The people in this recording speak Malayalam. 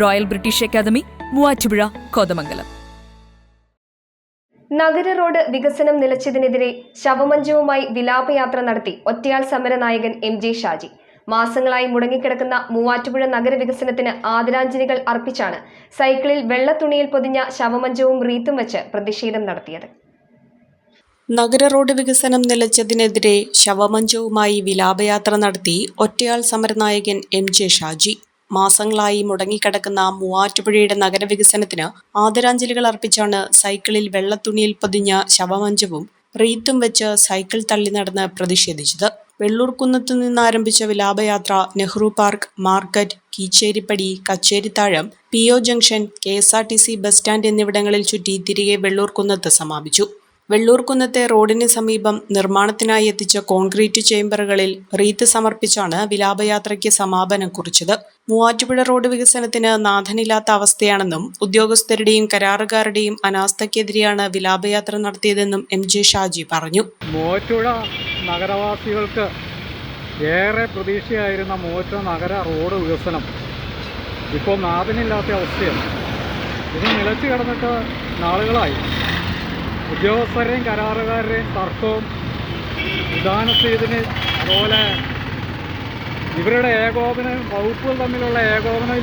Royal British academy Muvattupuzha Kothamangalam. നഗര റോഡ് വികസനം നിലച്ചതിനെതിരെ ശവമഞ്ചവുമായി വിലാപയാത്ര നടത്തി ഒറ്റയാൾ സമരനായകൻ എം ജെ ഷാജി. മാസങ്ങളായി മുടങ്ങിക്കിടക്കുന്ന മൂവാറ്റുപുഴ നഗര വികസനത്തിന് ആദരാഞ്ജലികൾ അർപ്പിച്ചാണ് സൈക്കിളിൽ വെള്ളത്തുണിയിൽ പൊതിഞ്ഞ ശവമഞ്ചവും റീത്തും വെച്ച് പ്രതിഷേധം നടത്തിയത്. നഗര റോഡ് വികസനം നിലച്ചതിനെതിരെ ശവമഞ്ചവുമായി വിലാപയാത്ര നടത്തി ഒറ്റയാൾ സമരനായകൻ എം ജെ ഷാജി. മാസങ്ങളായി മുടങ്ങിക്കിടക്കുന്ന മൂവാറ്റുപുഴയുടെ നഗരവികസനത്തിന് ആദരാഞ്ജലികൾ അർപ്പിച്ചാണ് സൈക്കിളിൽ വെള്ളത്തുണിയിൽ പൊതിഞ്ഞ ശവമഞ്ചവും റീത്തും വെച്ച് സൈക്കിൾ തള്ളി നടന്ന് പ്രതിഷേധിച്ചത്. വെള്ളൂർക്കുന്നത്തു നിന്നാരംഭിച്ച വിലാപയാത്ര Nehru park market Keecheripady Kacherithazham P O junction K S R T C bus stand എന്നിവിടങ്ങളിൽ ചുറ്റി തിരികെ വെള്ളൂർക്കുന്നത്ത് സമാപിച്ചു. വെള്ളൂർക്കുന്നത്തെ റോഡിന് സമീപം നിർമ്മാണത്തിനായി എത്തിച്ച കോൺക്രീറ്റ് ചേംബറുകളിൽ റീത്ത് സമർപ്പിച്ചാണ് വിലാപയാത്രയ്ക്ക് സമാപനം കുറിച്ചത്. മൂവാറ്റുപുഴ റോഡ് വികസനത്തിന് നാഥനില്ലാത്ത അവസ്ഥയാണെന്നും ഉദ്യോഗസ്ഥരുടെയും കരാറുകാരുടെയും അനാസ്ഥയ്ക്കെതിരെയാണ് വിലാപയാത്ര നടത്തിയതെന്നും എം ജെ ഷാജി പറഞ്ഞു. മൂവാറ്റുപുഴ നഗരവാസികൾക്ക് ഏറെ പ്രതീക്ഷയായിരുന്ന മൂവാറ്റുപുഴ നഗര റോഡ് വികസനം ഇപ്പോൾ നാഥനില്ലാത്ത അവസ്ഥയാണ്. ഇത് നിലച്ചു കിടന്നിട്ട് നാളുകളായി. ഉദ്യോഗസ്ഥരുടെയും കരാറുകാരുടെയും തർക്കവും വിധാനസ്ഥിതിന് അതുപോലെ ഇവരുടെ ഏകോപനം വകുപ്പുകൾ തമ്മിലുള്ള ഏകോപനം